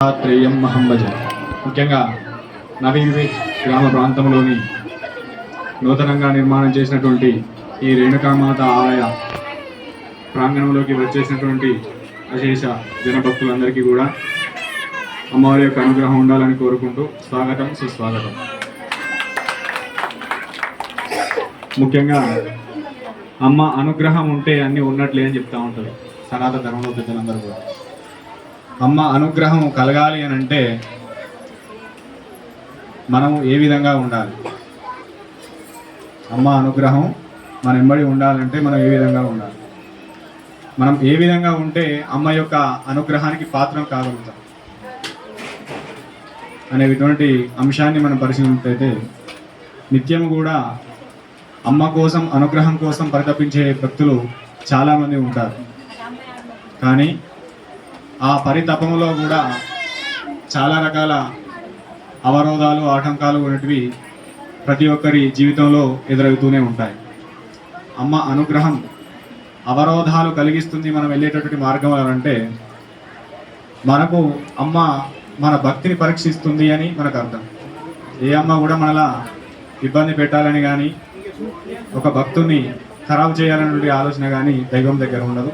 త్రేయం మహంభజ ముఖ్యంగా నవీవి గ్రామ ప్రాంతంలోని నూతనంగా నిర్మాణం చేసినటువంటి ఈ రేణుకామాత ఆలయ ప్రాంగణంలోకి వచ్చేసినటువంటి అశేష జనభక్తులందరికీ కూడా అమ్మవారి యొక్క అనుగ్రహం ఉండాలని కోరుకుంటూ స్వాగతం సుస్వాగతం. ముఖ్యంగా అమ్మ అనుగ్రహం ఉంటే అన్నీ ఉన్నట్లే అని చెప్తా ఉంటారు సనాతన ధర్మంలో పెద్దలందరూ కూడా. అమ్మ అనుగ్రహం కలగాలి అని అంటే మనం ఏ విధంగా ఉండాలి? అమ్మ అనుగ్రహం మన ఎంబడి ఉండాలంటే మనం ఏ విధంగా ఉండాలి? మనం ఏ విధంగా ఉంటే అమ్మ యొక్క అనుగ్రహానికి పాత్రం కాగలుగుతాం? అనేటువంటి అంశాన్ని మనం పరిశీలించినట్లయితే నిత్యం కూడా అమ్మ కోసం అనుగ్రహం కోసం పరితపించే భక్తులు చాలామంది ఉంటారు. కానీ ఆ పరితపంలో కూడా చాలా రకాల అవరోధాలు ఆటంకాలు అనేటివి ప్రతి ఒక్కరి జీవితంలో ఎదురవుతూనే ఉంటాయి. అమ్మ అనుగ్రహం అవరోధాలు కలిగిస్తుంది మనం వెళ్ళేటటువంటి మార్గం అంటే మనకు అమ్మ మన భక్తిని పరీక్షిస్తుంది అని మనకు అర్థం. ఏ అమ్మ కూడా మనలా ఇబ్బంది పెట్టాలని కానీ ఒక భక్తుని ఖరాబ్ చేయాలనే ఆలోచన కానీ దైవం దగ్గర ఉండదు.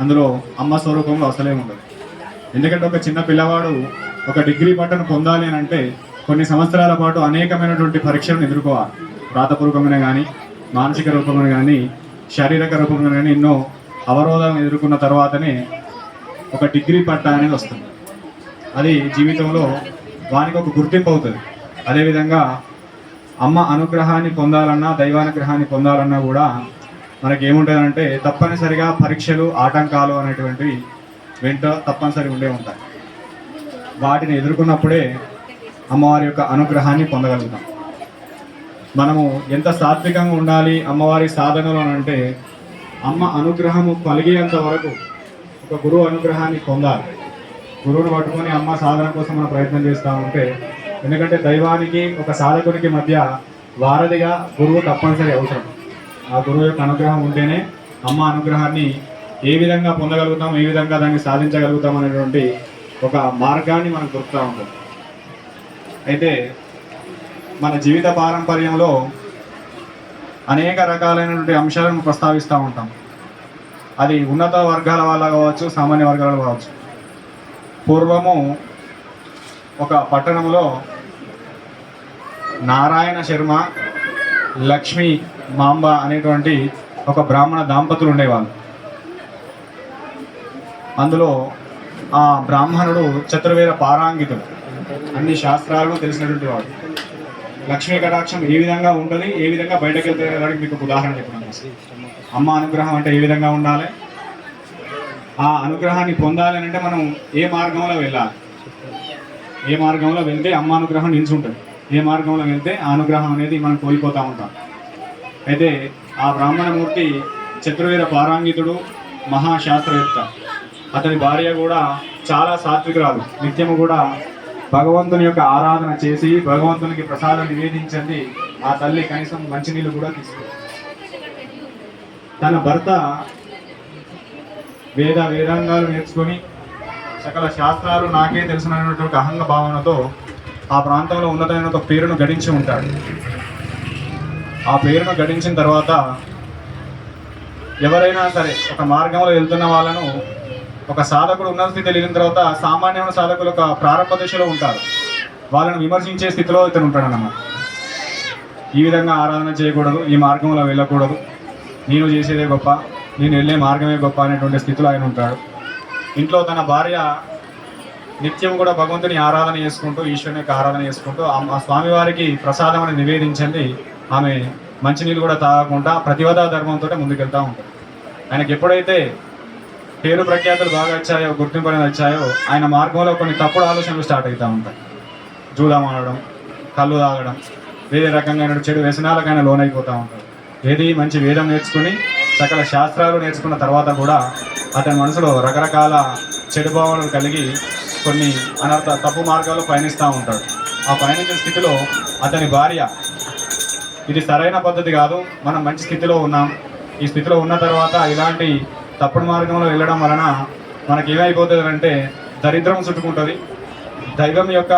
అందులో అమ్మ స్వరూపంలో అసలే ఉండదు. ఎందుకంటే ఒక చిన్న పిల్లవాడు ఒక డిగ్రీ పట్టను పొందాలి అని అంటే కొన్ని సంవత్సరాల పాటు అనేకమైనటువంటి పరీక్షలను ఎదుర్కోవాలి. వ్రాతపూర్వకమైన కానీ మానసిక రూపంలో కానీ శారీరక రూపంలో కానీ ఎన్నో అవరోధాలను ఎదుర్కొన్న తర్వాతనే ఒక డిగ్రీ పట్ట అనేది వస్తుంది. అది జీవితంలో వానికి ఒక గుర్తింపు అవుతుంది. అదేవిధంగా అమ్మ అనుగ్రహాన్ని పొందాలన్నా దైవానుగ్రహాన్ని పొందాలన్నా కూడా మనకి ఏముంటుందంటే తప్పనిసరిగా పరీక్షలు ఆటంకాలు అనేటువంటివి వెంట తప్పనిసరి ఉండే ఉంటాయి. వాటిని ఎదుర్కొన్నప్పుడే అమ్మవారి యొక్క అనుగ్రహాన్ని పొందగలుగుతాం. మనము ఎంత సాత్వికంగా ఉండాలి అమ్మవారి సాధనలు అని అంటే అమ్మ అనుగ్రహము కలిగేంత వరకు ఒక గురువు అనుగ్రహాన్ని పొందాలి. గురువును పట్టుకొని అమ్మ సాధన కోసం మనం ప్రయత్నం చేస్తూ ఉంటే ఎందుకంటే దైవానికి ఒక సాధకునికి మధ్య వారధిగా గురువు తప్పనిసరి అవసరం. ఆ గురువు యొక్క అనుగ్రహం ఉంటేనే అమ్మ అనుగ్రహాన్ని ఏ విధంగా పొందగలుగుతాం ఏ విధంగా దాన్ని సాధించగలుగుతాం అనేటువంటి ఒక మార్గాన్ని మనం దొరుకుతూ ఉంటాం అయితే మన జీవిత పారంపర్యంలో అనేక రకాలైనటువంటి అంశాలను ప్రస్తావిస్తూ ఉంటాం. అది ఉన్నత వర్గాల వాళ్ళ కావచ్చు సామాన్య వర్గాల కావచ్చు. పూర్వము ఒక పట్టణంలో నారాయణ శర్మ లక్ష్మి మాంబ అనేటువంటి ఒక బ్రాహ్మణ దంపతులు ఉండేవాళ్ళు. అందులో ఆ బ్రాహ్మణుడు చతుర్వేద పారాంగితుడు. అన్ని శాస్త్రాలను తెలిసినటువంటి వాడు. లక్ష్మీ కటాక్షం ఏ విధంగా ఉంటుంది ఏ విధంగా బయటకు వెళ్తే మీకు ఒక ఉదాహరణ చెప్పండి అమ్మ అనుగ్రహం అంటే ఏ విధంగా ఉండాలి? ఆ అనుగ్రహాన్ని పొందాలి అని అంటే మనం ఏ మార్గంలో వెళ్ళాలి? ఏ మార్గంలో వెళ్తే అమ్మ అనుగ్రహం నిల్చుంటుంది. ఏ మార్గంలో వెళ్తే ఆ అనుగ్రహం అనేది మనం కోల్పోతూ ఉంటాం. అయితే ఆ బ్రాహ్మణమూర్తి చతుర్వేద పారాంగితుడు మహాశాస్త్రవేత్త. అతని భార్య కూడా చాలా సాత్వికురాలు. నిత్యము కూడా భగవంతుని యొక్క ఆరాధన చేసి భగవంతునికి ప్రసాదం నివేదించండి. ఆ తల్లి కనీసం మంచినీళ్ళు కూడా తీసుకో తన భర్త వేద వేదాంగాలు నేర్చుకొని సకల శాస్త్రాలు నాకే తెలిసినటువంటి ఒక అహంగ భావనతో ఆ ప్రాంతంలో ఉన్నతమైన ఒక పేరును గడించి ఉంటాడు. ఆ పేరును గడించిన తర్వాత ఎవరైనా సరే ఒక మార్గంలో వెళ్తున్న వాళ్ళను ఒక సాధకుడు ఉన్నత స్థితి వెళ్ళిన తర్వాత సామాన్యమైన సాధకులు ఒక ప్రారంభ దశలో ఉంటారు. వాళ్ళని విమర్శించే స్థితిలో ఇతను ఉంటాడన్నమాట ఈ విధంగా ఆరాధన చేయకూడదు ఈ మార్గంలో వెళ్ళకూడదు. నేను చేసేదే గొప్ప నేను వెళ్ళే మార్గమే గొప్ప అనేటువంటి స్థితిలో ఆయన ఉంటాడు. ఇంట్లో తన భార్య నిత్యం కూడా భగవంతుని ఆరాధన చేసుకుంటూ ఈశ్వరుని యొక్క ఆరాధన చేసుకుంటూ ఆ ఆ స్వామివారికి ప్రసాదం అని నివేదించండి. ఆమె మంచినీళ్ళు కూడా తాగకుండా ప్రతివదా ధర్మంతో ముందుకెళ్తూ ఉంటుంది. ఆయనకి ఎప్పుడైతే పేరు ప్రఖ్యాతులు బాగా వచ్చాయో గుర్తింపు అనేది వచ్చాయో ఆయన మార్గంలో కొన్ని తప్పుడు ఆలోచనలు స్టార్ట్ అవుతూ ఉంటాయి. జూదం ఆడడం కళ్ళు తాగడం వేరే రకంగా చెడు వ్యసనాలకైనా లోనైపోతూ ఉంటాడు ఏది మంచి వేదం నేర్చుకుని సకల శాస్త్రాలు నేర్చుకున్న తర్వాత కూడా అతని మనసులో రకరకాల చెడు భావనలు కలిగి కొన్ని అనర్థ తప్పు మార్గాల్లో పయనిస్తూ ఉంటాడు. ఆ పయనించిన స్థితిలో అతని భార్య ఇది సరైన పద్ధతి కాదు మనం మంచి స్థితిలో ఉన్నాం. ఈ స్థితిలో ఉన్న తర్వాత ఇలాంటి తప్పుడు మార్గంలో వెళ్ళడం వలన మనకి ఏమైపోతుంది అంటే దరిద్రం చుట్టుకుంటుంది. దైవం యొక్క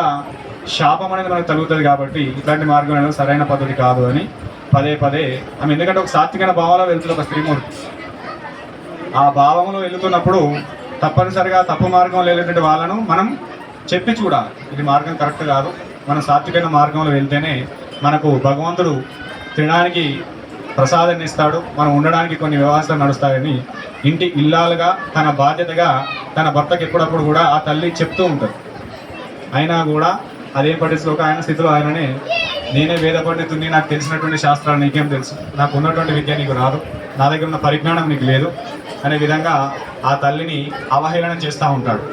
శాపం అనేది మనకు తగులుతుంది కాబట్టి ఇట్లాంటి మార్గం అనేది సరైన పద్ధతి కాదు అని పదే పదే ఆమె ఎందుకంటే ఒక సాత్వికమైన భావంలో వెళ్తుంది ఒక స్త్రీమూర్తి. ఆ భావంలో వెళుతున్నప్పుడు తప్పనిసరిగా తప్పు మార్గంలో వెళ్ళేటువంటి వాళ్ళను మనం చెప్పి చూడాలి. ఇది మార్గం కరెక్ట్ కాదు. మనం సాత్వికమైన మార్గంలో వెళ్తేనే మనకు భగవంతుడు తినడానికి ప్రసాదాన్ని ఇస్తాడు. మనం ఉండడానికి కొన్ని వ్యవస్థలు నడుస్తాయని ఇంటి ఇల్లాలుగా తన బాధ్యతగా తన భర్తకి ఎప్పుడప్పుడు కూడా ఆ తల్లి చెప్తూ ఉంటుంది. అయినా కూడా అదేం పట్టించుకోక ఆయన స్థితిలో ఆయననే నేనే వేద పండితుడిని నాకు తెలిసినటువంటి శాస్త్రాలు నీకేం తెలుసు? నాకు ఉన్నటువంటి విద్య నీకు రాదు. నా దగ్గర ఉన్న పరిజ్ఞానం నీకు లేదు. అనే విధంగా ఆ తల్లిని అవహేళన చేస్తూ ఉంటాడు.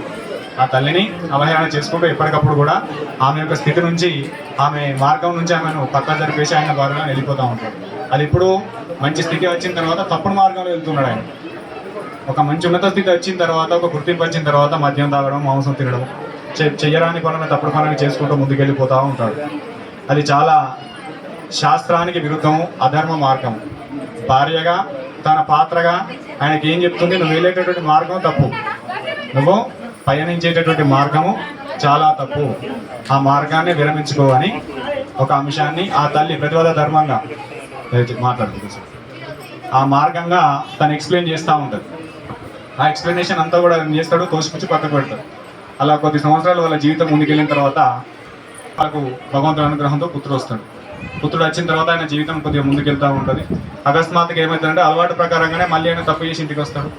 ఆ తల్లిని అవహేళన చేసుకుంటూ ఎప్పటికప్పుడు కూడా ఆమె యొక్క స్థితి నుంచి ఆమె మార్గం నుంచి ఆమెను పక్క జరిపేసి ఆయన బారుగా వెళ్ళిపోతూ ఉంటాడు. అది ఇప్పుడు మంచి స్థితి వచ్చిన తర్వాత తప్పుడు మార్గంలో వెళ్తున్నాడు ఆయన. ఒక మంచి ఉన్నత స్థితి వచ్చిన తర్వాత ఒక గుర్తింపు వచ్చిన తర్వాత మద్యం తాగడం మాంసం తినడం చె- చెయ్యరాని పనులను తప్పుడు పనులను చేసుకుంటూ ముందుకెళ్ళిపోతూ ఉంటాడు. అది చాలా శాస్త్రానికి విరుద్ధం అధర్మ మార్గం. భార్యగా తన పాత్రగా ఆయనకి ఏం చెప్తుంది? నువ్వు వెళ్ళేటటువంటి మార్గం తప్పు. నువ్వు పయనించేటటువంటి మార్గము చాలా తప్పు. ఆ మార్గాన్ని విరమించుకోవని ఒక అంశాన్ని ఆ తల్లి ప్రతివాద ధర్మంగా మాట్లాడుతుంది సార్. ఆ మార్గంగా తను ఎక్స్ప్లెయిన్ చేస్తూ ఉంటుంది. ఆ ఎక్స్ప్లెనేషన్ అంతా కూడా ఏం చేస్తాడు? తోసిపుచ్చి పక్కకు పెడతాడు. అలా కొద్ది సంవత్సరాలు వాళ్ళ జీవితం ముందుకెళ్ళిన తర్వాత వాళ్ళకు భగవంతుడు అనుగ్రహంతో పుత్రుడు వస్తాడు. పుత్రుడు వచ్చిన తర్వాత ఆయన జీవితం కొద్దిగా ముందుకెళ్తూ ఉంటుంది. అకస్మాత్తుగా ఏమవుతుందంటే అలవాటు ప్రకారంగానే మళ్ళీ ఆయన తప్పు చేసి ఇంటికి వస్తాడు.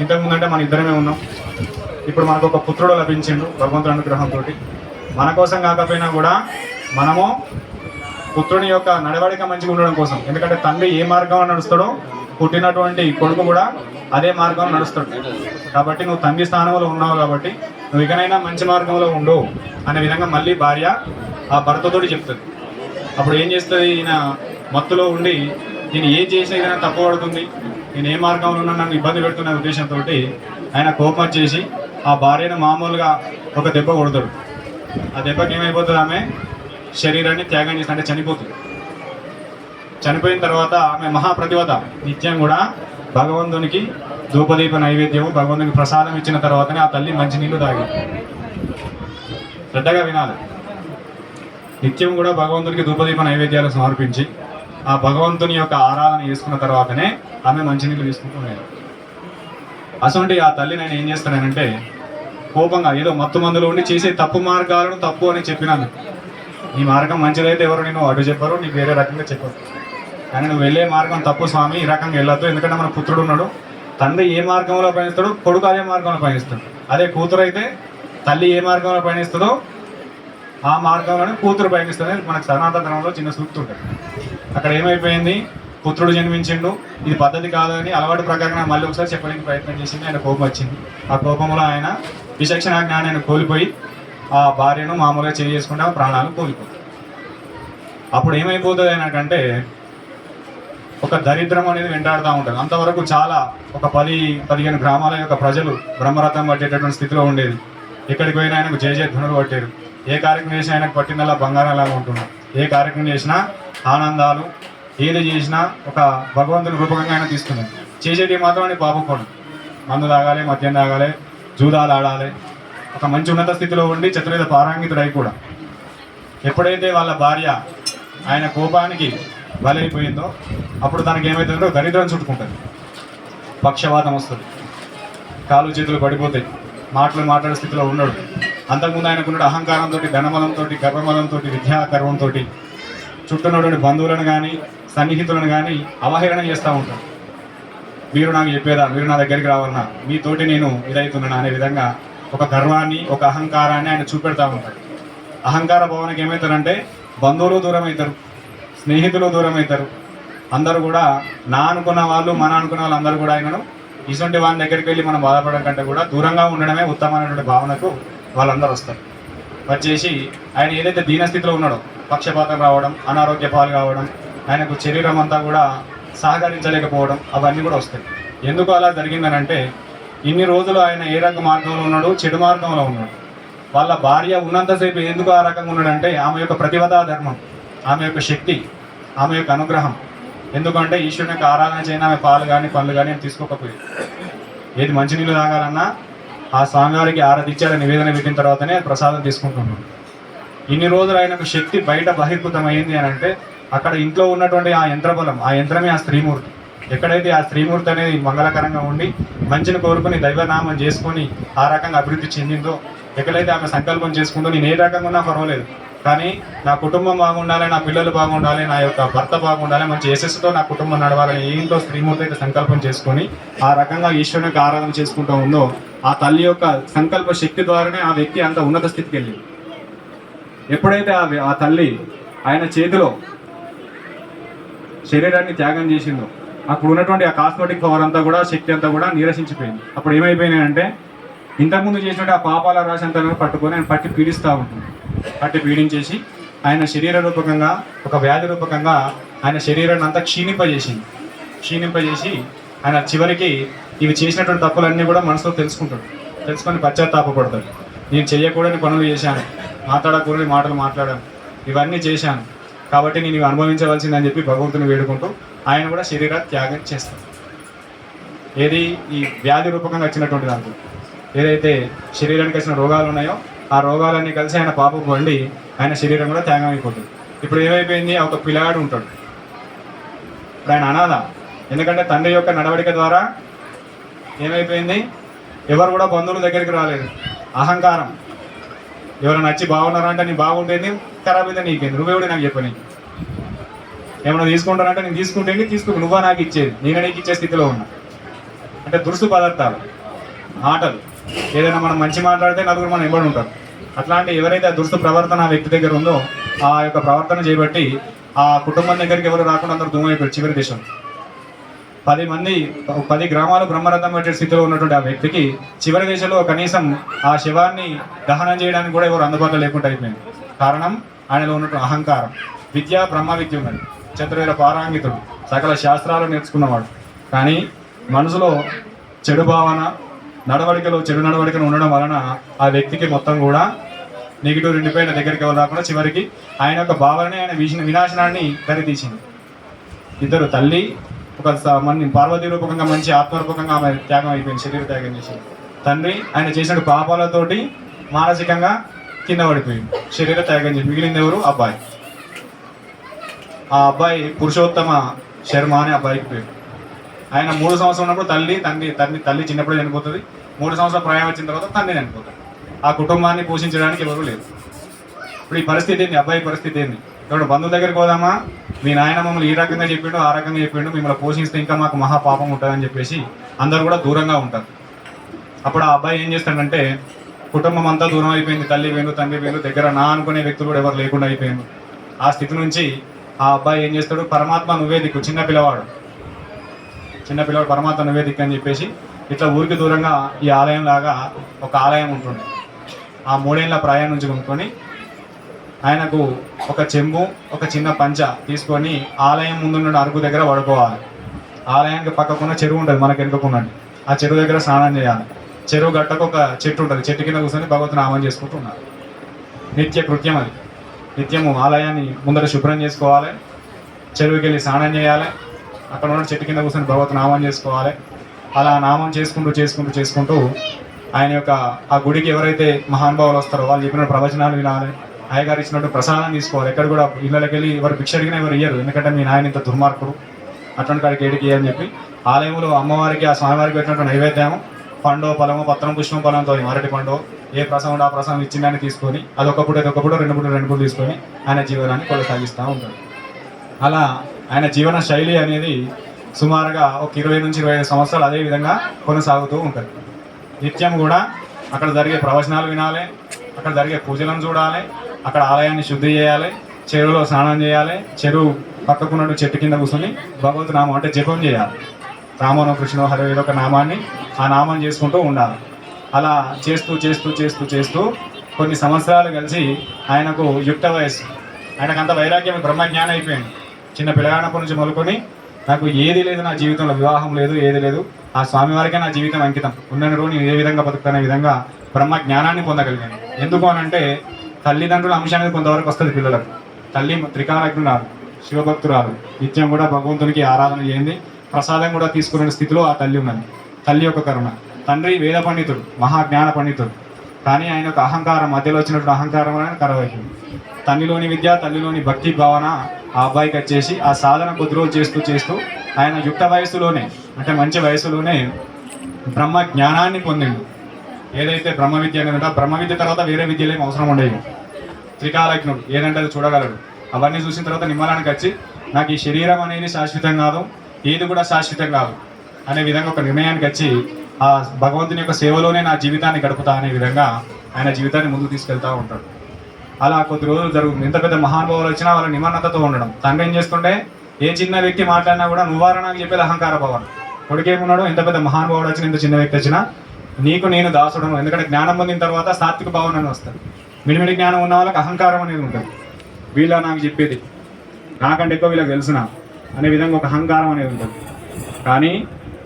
ఇంతకు ముందంటే మన ఇద్దరమే ఉన్నాం. ఇప్పుడు మనకు ఒక పుత్రుడు లభించిండు భగవంతుడు అనుగ్రహంతో మన కోసం కాకపోయినా కూడా మనము పుత్రుని యొక్క నడవడిక మంచిగా ఉండడం కోసం. ఎందుకంటే తండ్రి ఏ మార్గం నడుస్తాడో పుట్టినటువంటి కొడుకు కూడా అదే మార్గం నడుస్తాడు. కాబట్టి నువ్వు తండ్రి స్థానంలో ఉన్నావు కాబట్టి నువ్వు ఇకనైనా మంచి మార్గంలో ఉండు అనే విధంగా మళ్ళీ భార్య ఆ భర్తతోటి చెప్తుంది. అప్పుడు ఏం చేస్తుంది? ఈయన మత్తులో ఉండి నేను ఏం చేసినా ఏదైనా తప్పు పడుతుంది నేను ఏ మార్గంలో ఉన్నా నన్ను ఇబ్బంది పెడుతున్న ఉద్దేశంతో ఆయన కోపం చేసి ఆ భార్యను మామూలుగా ఒక దెబ్బ కొడతాడు. ఆ దెబ్బకి ఏమైపోతుంది ఆమె? శరీరాన్ని త్యాగం చేసిన అంటే చనిపోతుంది. చనిపోయిన తర్వాత ఆమె మహాప్రతివత నిత్యం కూడా భగవంతునికి ధూపదీప నైవేద్యము భగవంతునికి ప్రసాదం ఇచ్చిన తర్వాతనే ఆ తల్లి మంచినీళ్ళు తాగి. శ్రద్ధగా వినాలి. నిత్యం కూడా భగవంతునికి ధూపదీప నైవేద్యాలు సమర్పించి ఆ భగవంతుని యొక్క ఆరాధన చేసుకున్న తర్వాతనే ఆమె మంచినీళ్ళు తీసుకుంటున్నాయి అసలు ఆ తల్లి నేను ఏం చేస్తానంటే కోపంగా ఏదో మత్తు మందులో ఉండి చేసే తప్పు మార్గాలను తప్పు అని చెప్పినాను. నీ మార్గం మంచిదైతే ఎవరు నేను అడ్డు చెప్పరు నీకు వేరే రకంగా చెప్పరు. కానీ నువ్వు వెళ్ళే మార్గం తప్పు స్వామి ఈ రకంగా వెళ్ళొద్దు. ఎందుకంటే మన పుత్రుడు ఉన్నాడు. తండ్రి ఏ మార్గంలో పయనిస్తాడు కొడుకు అదే మార్గంలో పయనిస్తాడు. అదే కూతురు అయితే తల్లి ఏ మార్గంలో పయనిస్తుందో ఆ మార్గంలోనే కూతురు పయనిస్తుంది మనకు సనాతన ధర్మంలో చిన్న సూక్తి ఉంటుంది. అక్కడ ఏమైపోయింది? పుత్రుడు జన్మించిండు. ఇది పద్ధతి కాదని అలవాటు ప్రకారంగా మళ్ళీ ఒకసారి చెప్పడానికి ప్రయత్నం చేసింది. ఆయన కోపం వచ్చింది. ఆ కోపంలో ఆయన విచక్షణ జ్ఞానాన్ని కోల్పోయి ఆ భార్యను మామూలుగా చేసుకుంటే ఆ ప్రాణాలు కోల్పోతాయి అప్పుడు ఏమైపోతుంది అంటే ఒక దరిద్రం అనేది వెంటాడుతూ ఉంటుంది. అంతవరకు చాలా ఒక పది పదిహేను గ్రామాల యొక్క ప్రజలు బ్రహ్మరథం పట్టేటటువంటి స్థితిలో ఉండేది. ఎక్కడికి పోయినా ఆయనకు జయ ధనులు పట్టారు ఏ కార్యక్రమం చేసినా ఆయనకు పట్టిందల్లా బంగారం లాగా ఉంటుంది. ఏ కార్యక్రమం చేసినా ఆనందాలు ఏది చేసినా ఒక భగవంతుని రూపకంగా ఆయన తీసుకున్నాడు చేసేటి మాత్రం అని బాబుకోడు మందు తాగాలి మద్యం తాగాలి జూదాలు ఆడాలి ఒక మంచి ఉన్నత స్థితిలో ఉండి చతుర్వేద పారాంగితుడై కూడా ఎప్పుడైతే వాళ్ళ భార్య ఆయన కోపానికి బలైపోయిందో అప్పుడు తనకి ఏమవుతుందో దరిద్రం చుట్టుకుంటుంది. పక్షవాతం వస్తుంది. కాలు చేతులు పడిపోతాయి. మాటలు మాట్లాడే స్థితిలో ఉన్నాడు అంతకుముందు ఆయనకున్న అహంకారంతో ధనబలంతో గర్వమలంతో విద్యా గర్వంతో చుట్టూన్నటువంటి బంధువులను కానీ సన్నిహితులను కానీ అవహేళన చేస్తూ ఉంటాడు మీరు నాకు చెప్పేదా? మీరు నా దగ్గరికి రావాలన్నా మీతోటి నేను ఇదవుతున్నాను అనే విధంగా ఒక గర్వాన్ని ఒక అహంకారాన్ని ఆయన చూపెడతా ఉంటాడు. అహంకార భావనకి ఏమవుతారంటే బంధువులు దూరం అవుతారు స్నేహితులు దూరం అవుతారు అందరూ కూడా నా అనుకున్న వాళ్ళు మన అనుకున్న వాళ్ళు అందరూ కూడా ఆయనను ఇటువంటి వాళ్ళ దగ్గరికి వెళ్ళి మనం బాధపడడం కంటే కూడా దూరంగా ఉండడమే ఉత్తమమైనటువంటి భావనకు వాళ్ళందరూ వస్తారు. వచ్చేసి ఆయన ఏదైతే దీనస్థితిలో ఉన్నాడో పక్షపాతం రావడం అనారోగ్య పాలు కావడం ఆయనకు శరీరం అంతా కూడా సహకరించలేకపోవడం అవన్నీ కూడా వస్తాయి. ఎందుకు అలా జరిగిందనంటే ఇన్ని రోజులు ఆయన ఏ రకం మార్గంలో ఉన్నాడు చెడు మార్గంలో ఉన్నాడు. వాళ్ళ భార్య ఉన్నంతసేపు ఎందుకు ఆ రకంగా ఉన్నాడంటే ఆమె యొక్క ప్రతివతా ధర్మం ఆమె యొక్క శక్తి ఆమె యొక్క అనుగ్రహం. ఎందుకంటే ఈశ్వరుని యొక్క ఆరాధన చేయని ఆమె పాలు కానీ పళ్ళు కానీ తీసుకోకపోయేది. ఏది మంచినీళ్ళు తాగాలన్నా ఆ స్వామివారికి ఆరాధించాలని నివేదన పెట్టిన తర్వాతనే ప్రసాదం తీసుకుంటున్నాడు. ఇన్ని రోజులు ఆయనకు శక్తి బయట బహిర్భూతమైంది అని అంటే అక్కడ ఇంట్లో ఉన్నటువంటి ఆ యంత్రబలం ఆ యంత్రమే ఆ స్త్రీమూర్తి. ఎక్కడైతే ఆ శ్రీమూర్తి అనేది మంగళకరంగా ఉండి మంచిని కోరుకుని దైవనామం చేసుకొని ఆ రకంగా అభివృద్ధి చెందిందో ఎక్కడైతే ఆమె సంకల్పం చేసుకుందో నేను ఏ రకంగా ఉన్నా పర్వాలేదు. కానీ నా కుటుంబం బాగుండాలి నా పిల్లలు బాగుండాలి నా యొక్క భర్త బాగుండాలి మంచి యశస్సుతో నా కుటుంబం నడవాలని ఏంటో శ్రీమూర్తి అయితే సంకల్పం చేసుకొని ఆ రకంగా ఈశ్వరుని యొక్క ఆరాధన చేసుకుంటూ ఉందో ఆ తల్లి యొక్క సంకల్ప శక్తి ద్వారానే ఆ వ్యక్తి అంత ఉన్నత స్థితికి వెళ్ళింది. ఎప్పుడైతే ఆ ఆ తల్లి ఆయన చేతిలో శరీరాన్ని త్యాగం చేసిందో అప్పుడు ఉన్నటువంటి ఆ కాస్మెటిక్ పవర్ అంతా కూడా శక్తి అంతా కూడా నీరసించిపోయింది. అప్పుడు ఏమైపోయినాయంటే ఇంతకుముందు చేసినట్టు ఆ పాపాల రాశి అంతా పట్టుకొని ఆయన పట్టి పీడిస్తూ ఉంటుంది పట్టి పీడించేసి ఆయన శరీర రూపకంగా ఒక వ్యాధి రూపకంగా ఆయన శరీరాన్ని అంతా క్షీణింపజేసింది. క్షీణింపజేసి ఆయన చివరికి ఇవి చేసినటువంటి తప్పులన్నీ కూడా మనసులో తెలుసుకుంటాడు. తెలుసుకొని పశ్చాత్తాపడతాడు నేను చేయకూడని పనులు చేశాను. మాట్లాడకూడని మాటలు మాట్లాడాను. ఇవన్నీ చేశాను. కాబట్టి నేను అనుభవించవలసింది అనుభవించవలసిందని చెప్పి భగవంతుని వేడుకుంటూ ఆయన కూడా శరీర త్యాగం చేస్తాడు. ఏది ఈ వ్యాధి రూపకంగా వచ్చినటువంటి దాంట్లో. ఏదైతే శరీరానికి వచ్చిన రోగాలు ఉన్నాయో ఆ రోగాలన్నీ కలిసి ఆయన పాపకు వండి ఆయన శరీరం కూడా త్యాగం అయిపోతుంది. ఇప్పుడు ఏమైపోయింది? ఒక పిల్లగాడు ఉంటాడు. ఇప్పుడు ఆయన అనాథ. ఎందుకంటే తండ్రి యొక్క నడవడిక ద్వారా ఏమైపోయింది? ఎవరు కూడా బంధువుల దగ్గరికి రాలేదు. అహంకారం. ఎవరైనా వచ్చి బాగున్నారా అంటే నీ బాగుంటేంది ఖరాబ్ అయితే నీకేంది? నువ్వేవిడే నాకు చెప్పని ఏమైనా తీసుకుంటానంటే నేను తీసుకుంటేంది తీసుకో నువ్వా నాకు ఇచ్చేది. నేను నీకు ఇచ్చే స్థితిలో ఉన్నా. అంటే దురుసు పదార్థాలు మాటలు. ఏదైనా మనం మంచి మాట్లాడితే నలుగురు మనం ఇవ్వడం ఉంటారు. అట్లాంటి ఎవరైతే ఆ దురుసు ప్రవర్తన ఆ వ్యక్తి దగ్గర ఉందో ఆ యొక్క ప్రవర్తన చేయబట్టి ఆ కుటుంబం దగ్గరికి ఎవరు రాకుండా అందరూ దూరం అయిపోయారు. చివరి దేశం. పది మంది పది గ్రామాలు బ్రహ్మరథం పెట్టే స్థితిలో ఉన్నటువంటి ఆ వ్యక్తికి చివరి దశలో కనీసం ఆ శవాన్ని దహనం చేయడానికి కూడా ఎవరు అందుబాటులో లేకుండా అయిపోయింది. కారణం ఆయనలో ఉన్నటువంటి అహంకారం. విద్య బ్రహ్మ విద్య ఉన్నది. చతుర్వేద పారాంగితుడు. సకల శాస్త్రాలు నేర్చుకున్నవాడు. కానీ మనసులో చెడు భావన నడవడికలో చెడు నడవడికలు ఉండడం వలన ఆ వ్యక్తికి మొత్తం కూడా నెగిటివ్ రెండిపోయిన దగ్గరికి రాకుండా చివరికి ఆయన యొక్క భావననే ఆయన విష- వినాశనాన్ని దరితీసింది. ఇద్దరు తల్లి ఒక స- మన పార్వతీ రూపకంగా మంచి ఆత్మరూపకంగా ఆమె త్యాగం అయిపోయింది శరీర త్యాగం చేసింది. తండ్రి ఆయన చేసిన పాపాలతోటి మానసికంగా కింద పడిపోయింది. శరీర త్యాగం చేసి మిగిలింది ఎవరు? అబ్బాయి. ఆ అబ్బాయి పురుషోత్తమ శర్మ అనే అబ్బాయికి పేరు. ఆయన మూడు సంవత్సరం ఉన్నప్పుడు తల్లి తండ్రి తండ్రి తల్లి చిన్నప్పుడే చనిపోతుంది. మూడు సంవత్సరాల ప్రయాణం వచ్చిన తర్వాత తండ్రి చనిపోతుంది ఆ కుటుంబాన్ని పోషించడానికి ఎవరు లేరు. ఇప్పుడు ఈ పరిస్థితి ఏంది? అబ్బాయి పరిస్థితి ఏంది? ఇప్పుడు బంధువుల దగ్గరికి పోదామా? మీ నాయన మమ్మల్ని ఈ రకంగా చెప్పిండు ఆ రకంగా చెప్పిండు మిమ్మల్ని పోషిస్తే ఇంకా మాకు మహా పాపం ఉంటుందని చెప్పేసి అందరు కూడా దూరంగా ఉంటారు. అప్పుడు ఆ అబ్బాయి ఏం చేస్తాడంటే కుటుంబం అంతా దూరం అయిపోయింది తల్లి వేణు తండ్రి వేణు దగ్గర నా అనుకునే వ్యక్తులు కూడా ఎవరు లేకుండా అయిపోయింది ఆ స్థితి నుంచి ఆ అబ్బాయి ఏం చేస్తాడు పరమాత్మ నువ్వే దిక్కు చిన్న పిల్లవాడు. చిన్న పిల్లవాడు పరమాత్మ నువ్వే దిక్కు అని చెప్పేసి ఇట్లా ఊరికి దూరంగా ఈ ఆలయం లాగా ఒక ఆలయం ఉంటుంది ఆ మూడేళ్ళ ప్రయాణం నుంచి కొనుక్కొని ఆయనకు ఒక చెంబు ఒక చిన్న పంచ తీసుకొని ఆలయం ముందున్న అరుగు దగ్గర పడుకోవాలి. ఆలయానికి పక్కకున్న చెరువు ఉంటుంది మనకి వెనుకకున్నది. ఆ చెరువు దగ్గర స్నానం చేయాలి. చెరువు గట్టకు ఒక చెట్టు ఉంటుంది చెట్టు కింద కూర్చొని భగవంతుని నామం చేసుకుంటూ ఉన్నారు నిత్య కృత్యం అది. నిత్యము ఆలయాన్ని ముందర శుభ్రం చేసుకోవాలి. చెరువుకి వెళ్ళి స్నానం చేయాలి. అక్కడ ఉన్న చెట్టు కింద కూర్చొని భగవత్ నామం చేసుకోవాలి. అలా నామం చేసుకుంటూ చేసుకుంటూ చేసుకుంటూ ఆయన యొక్క ఆ గుడికి ఎవరైతే మహానుభావులు వస్తారో వాళ్ళు చెప్పిన ప్రవచనాలు వినాలి. అయ్యగారు ఇచ్చినట్టు ప్రసాదం తీసుకోవాలి. ఎక్కడ కూడా ఇళ్ళకి వెళ్ళి ఎవరు భిక్ష అడిగినా ఎవరు ఇయ్యరు. ఎందుకంటే మీ నాయన ఇంత దుర్మార్గుడు. అటువంటి కాడికి ఏడికి అని చెప్పి ఆలయంలో అమ్మవారికి ఆ స్వామివారికి పెట్టినట్టు నైవేద్యం పండు పొలము పత్రం పుష్పం పొలంతో మరటి పండు ఏ ప్రసంగం ఆ ప్రసంగం ఇచ్చిందని తీసుకొని అదొకప్పుడు అదొకప్పుడు రెండు పూట రెండు పూట తీసుకొని ఆయన జీవనాన్ని కొనసాగిస్తూ ఉంటాడు అలా ఆయన జీవన శైలి అనేది సుమారుగా ఒక ఇరవై నుంచి ఇరవై ఐదు సంవత్సరాలు అదే విధంగా కొనసాగుతూ ఉంటుంది. నిత్యం కూడా అక్కడ జరిగే ప్రవచనాలు వినాలి అక్కడ జరిగే పూజలను చూడాలి అక్కడ ఆలయాన్ని శుద్ధి చేయాలి చెరువులో స్నానం చేయాలి చెరువు పక్కకున్నట్టు చెట్టు కింద కూర్చొని భగవత్ నామం అంటే జపం చేయాలి. రామనో కృష్ణ హరి ఒక నామాన్ని ఆ నామం చేసుకుంటూ ఉండాలి. అలా చేస్తూ చేస్తూ చేస్తూ చేస్తూ కొన్ని సంవత్సరాలు కలిసి ఆయనకు యుక్త వయస్సు. ఆయనకు అంత వైరాగ్యం బ్రహ్మజ్ఞానం అయిపోయింది. చిన్న పిల్లగానప్పటి నుంచి మొదలుకొని నాకు ఏది లేదు నా జీవితంలో వివాహం లేదు ఏది లేదు. ఆ స్వామివారికే నా జీవితం అంకితం. ఉన్న రోజు నేను ఏ విధంగా బతుకుతానే విధంగా బ్రహ్మ జ్ఞానాన్ని పొందగలిగాను. ఎందుకు అని అంటే తల్లిదండ్రుల అంశం అనేది కొంతవరకు వస్తుంది పిల్లలకు. తల్లి త్రికాలజ్ఞురాలు శివభక్తురాలు. నిత్యం కూడా భగవంతునికి ఆరాధన చేయండి. ప్రసాదం కూడా తీసుకునే స్థితిలో ఆ తల్లి ఉన్నది. తల్లి యొక్క కరుణ. తండ్రి వేద పండితుడు మహాజ్ఞాన పండితుడు. కానీ ఆయన ఒక అహంకారం మధ్యలో వచ్చినటువంటి అహంకారం అనేది కరవహింది తల్లిలోని విద్య తల్లిలోని భక్తి భావన ఆ అబ్బాయికి వచ్చేసి ఆ సాధన కొద్ది రోజు చేస్తూ చేస్తూ ఆయన యుక్త వయసులోనే అంటే మంచి వయసులోనే బ్రహ్మ జ్ఞానాన్ని పొందిండు. ఏదైతే బ్రహ్మ విద్య అనేది ఉందో, బ్రహ్మ విద్య తర్వాత వేరే విద్యలు ఏమి అవసరం ఉండేవి. త్రికాలజ్ఞుడు ఏదంటే అది చూడగలడు. అవన్నీ చూసిన తర్వాత నిమ్మలానికి వచ్చి నాకు ఈ శరీరం అనేది శాశ్వతం కాదు ఏది కూడా శాశ్వతం కాదు అనే విధంగా ఒక నిర్ణయానికి వచ్చి ఆ భగవంతుని యొక్క సేవలోనే నా జీవితాన్ని గడుపుతా అనే విధంగా ఆయన జీవితాన్ని ముందుకు తీసుకెళ్తా ఉంటాడు. అలా కొద్ది రోజులు జరుగుతుంది. ఎంత పెద్ద మహానుభావులు వచ్చినా వాళ్ళ నిమన్నతతో ఉండడం. తండ్రి ఏం చేస్తుంటే ఏ చిన్న వ్యక్తి మాట్లాడినా కూడా నువ్వారా నాకు చెప్పేది అహంకార భావన. కొడుకేమున్నాడు ఎంత పెద్ద మహానుభావుడు వచ్చిన ఎంత చిన్న వ్యక్తి వచ్చినా నీకు నేను దాసుడను. ఎందుకంటే జ్ఞానం పొందిన తర్వాత సాత్విక భావన అని వస్తుంది మిడిమిడి జ్ఞానం ఉన్న వాళ్ళకి అహంకారం అనేది ఉంటుంది. వీళ్ళ నాకు చెప్పేది నాకంటే ఎక్కువ వీళ్ళకి తెలుసునా? అనే విధంగా ఒక అహంకారం అనేది ఉంటుంది. కానీ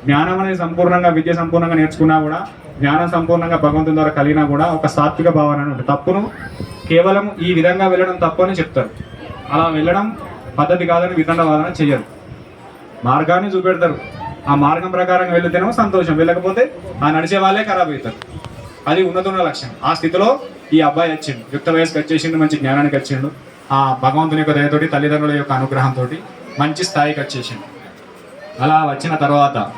జ్ఞానం అనేది సంపూర్ణంగా విద్య సంపూర్ణంగా నేర్చుకున్నా కూడా జ్ఞానం సంపూర్ణంగా భగవంతుని ద్వారా కలిగినా కూడా ఒక సాత్విక భావన అని ఉంటుంది. తప్పును కేవలం ఈ విధంగా వెళ్ళడం తప్పు అని చెప్తారు. అలా వెళ్ళడం పద్ధతి కాదని వితండవాదన చెయ్యరు మార్గాన్ని చూపెడతారు. ఆ మార్గం ప్రకారం వెళితేనేమో సంతోషం. వెళ్ళకపోతే ఆ నడిచే వాళ్ళే ఖరాబ్ అవుతారు. అది ఉన్నతున్న లక్ష్యం. ఆ స్థితిలో ఈ అబ్బాయి వచ్చిండు. యుక్త వయసుకి వచ్చేసిండు మంచి జ్ఞానానికి వచ్చిండు. ఆ భగవంతుని యొక్క దయతోటి తల్లిదండ్రుల యొక్క అనుగ్రహంతో మంచి స్థాయికి వచ్చేసిండు. అలా వచ్చిన తర్వాత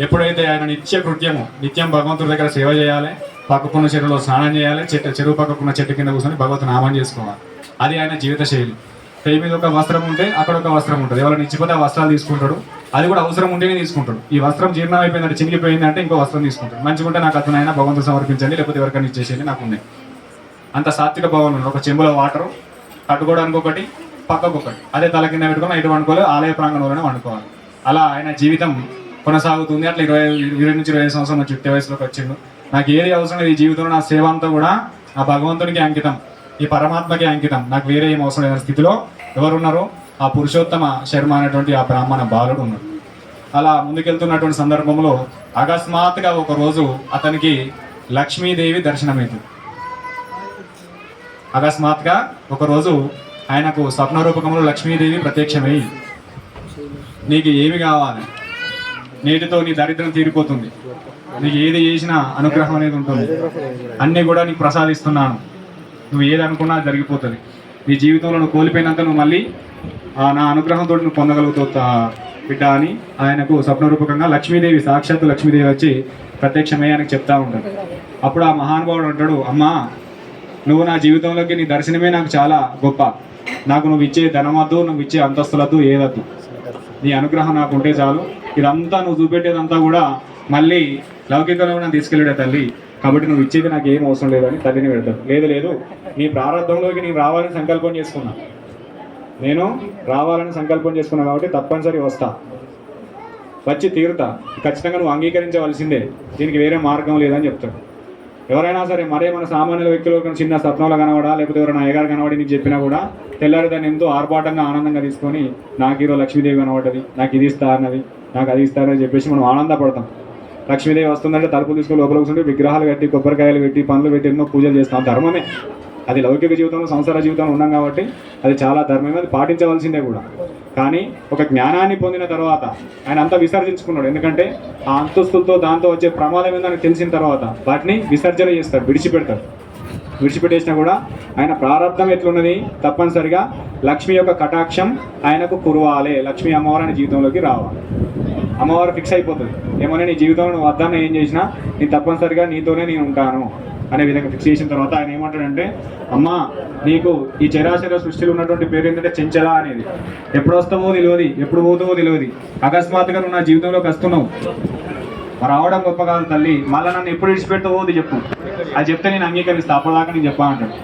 ఎప్పుడైతే ఆయన నిత్య కృత్యము నిత్యం భగవంతుడి దగ్గర సేవ చేయాలి పక్కకున్న చెరువులో స్నానం చేయాలి చెట్టు చెరువు పక్కకున్న చెట్టు కింద కూర్చొని భగవంతు నామం చేసుకోవాలి. అది ఆయన జీవిత శైలి. కై మీద ఒక వస్త్రం ఉంటే అక్కడ ఒక వస్త్రం ఉంటుంది. ఎవరైనా ఇచ్చిపోతే ఆ వస్త్రాలు తీసుకుంటాడు. అది కూడా అవసరం ఉంటేనే తీసుకుంటాడు. ఈ వస్త్రం జీర్ణం అయిపోయిందంటే చినిగిపోయింది అంటే ఇంకో వస్త్రం తీసుకుంటాడు. మంచిగా ఉంటే నాకు అయినా భగవంతుడు సమర్పించండి లేకపోతే ఎవరికైనా ఇచ్చేసేయండి నాకు ఉన్నాయి. అంత సాత్విక భావన ఒక చెంబులో వాటర్ కట్టుకోవడానికి ఒకటి పక్కకు ఒకటి. అదే తల కింద పెట్టుకొని ఇటు వండుకోవాలి ఆలయ ప్రాంగణంలోనే వండుకోవాలి. అలా ఆయన జీవితం కొనసాగుతుంది. అట్లా ఇరవై ఇరవై నుంచి ఇరవై సంవత్సరం నుంచి వయసులోకి వచ్చిండు. నాకు ఏది అవసరం లేదు. ఈ జీవితంలో నా సేవ అంతా కూడా ఆ భగవంతునికి అంకితం. ఈ పరమాత్మకే అంకితం. నాకు వేరే ఏం అవసరం లేని స్థితిలో ఎవరున్నారో ఆ పురుషోత్తమ శర్మ అనేటువంటి ఆ బ్రాహ్మణ బాలుడు ఉన్నాడు. అలా ముందుకెళ్తున్నటువంటి సందర్భంలో అకస్మాత్తుగా ఒక రోజు అతనికి లక్ష్మీదేవి దర్శనమైంది. అకస్మాత్తుగా ఒకరోజు ఆయనకు స్వప్న రూపకంలో లక్ష్మీదేవి ప్రత్యక్షమై నీకు ఏమి కావాలి? నేటితో నీ దరిద్రం తీరిపోతుంది. నీకు ఏది చేసినా అనుగ్రహం అనేది ఉంటుంది. అన్నీ కూడా నీకు ప్రసాదిస్తున్నాను. నువ్వు ఏది అనుకున్నా జరిగిపోతుంది. నీ జీవితంలో నువ్వు కోల్పోయినంత నువ్వు మళ్ళీ ఆ, నా అనుగ్రహంతో నువ్వు పొందగలుగుతావు బిడ్డ అని ఆయనకు స్వప్న రూపకంగా లక్ష్మీదేవి సాక్షాత్తు లక్ష్మీదేవి వచ్చి ప్రత్యక్షమై ఆయనకు చెప్తా ఉంటాడు. అప్పుడు ఆ మహానుభావుడు అంటాడు అమ్మా నువ్వు నా జీవితంలోకి నీ దర్శనమే నాకు చాలా గొప్ప. నాకు నువ్వు ఇచ్చే ధనమద్దు నువ్వు ఇచ్చే అంతస్తులద్దు ఏదద్దు. నీ అనుగ్రహం నాకు ఉంటే చాలు. ఇదంతా నువ్వు చూపెట్టేదంతా కూడా మళ్ళీ లౌకికంలో నన్ను తీసుకెళ్ళాడే తల్లి. కాబట్టి నువ్వు ఇచ్చేది నాకు ఏం అవసరం లేదని తల్లిని పెడతాను. లేదు లేదు. నీ ప్రారంభంలోకి నేను రావాలని సంకల్పం చేసుకున్నా. నేను రావాలని సంకల్పం చేసుకున్నా కాబట్టి తప్పనిసరి వస్తా. వచ్చి తీరుతా. ఖచ్చితంగా నువ్వు అంగీకరించవలసిందే. దీనికి వేరే మార్గం లేదని చెప్తాడు. ఎవరైనా సరే మరే మన సామాన్య వ్యక్తులు చిన్న స్వప్నంలో కనబడా లేకపోతే ఎవరైనా అయ్యగారు కనబడి నీకు చెప్పినా కూడా తెల్లారి దాన్ని ఎంతో ఆర్భాటంగా ఆనందంగా తీసుకొని నాకు ఈరోజు లక్ష్మీదేవి కనబడ్డది నాకు ఇది ఇస్తా అన్నది నాకు అది ఇస్తారని చెప్పేసి మనం ఆనందపడతాం. లక్ష్మీదేవి వస్తుందంటే తలుపు తీసుకుని లోపల కూర్చుంటే విగ్రహాలు కట్టి కొబ్బరికాయలు పెట్టి పండ్లు పెట్టి ఎన్నో పూజలు చేస్తాం. ధర్మమే. అది లౌకిక జీవితంలో సంసార జీవితంలో ఉన్నాం కాబట్టి అది చాలా ధర్మమే. అది పాటించవలసిందే కూడా. కానీ ఒక జ్ఞానాన్ని పొందిన తర్వాత ఆయన అంతా విసర్జించుకున్నాడు. ఎందుకంటే ఆ అంతస్తులతో దాంతో వచ్చే ప్రమాదం ఏందని తెలిసిన తర్వాత వాటిని విసర్జన చేస్తాడు విడిచిపెడతాడు. విడిచిపెట్టేసినా కూడా ఆయన ప్రారంభం ఎట్లున్నది? తప్పనిసరిగా లక్ష్మి యొక్క కటాక్షం ఆయనకు కురవాలి. లక్ష్మి అమ్మవారి ఆయన జీవితంలోకి రావాలి. అమ్మవారు ఫిక్స్ అయిపోతుంది. ఏమైనా నీ జీవితంలో నువ్వు వద్దాన్ని ఏం చేసినా నేను తప్పనిసరిగా నీతోనే నేను ఉంటాను అనే విధంగా ఫిక్స్ చేసిన తర్వాత ఆయన ఏమంటాడంటే అమ్మా నీకు ఈ చరాచర సృష్టిలో ఉన్నటువంటి పేరు ఏంటంటే చెంచల అనేది. ఎప్పుడు వస్తామో తెలియదు ఎప్పుడు పోతామో తెలియదు. అకస్మాత్తుగా నువ్వు నా జీవితంలోకి వస్తున్నావు రావడం గొప్ప కాదు తల్లి. మళ్ళీ నన్ను ఎప్పుడు విడిచిపెడతావో చెప్పు. అది చెప్తే నేను అంగీకరిస్తా. అప్పటిదాకా నేను చెప్పా అంటాడు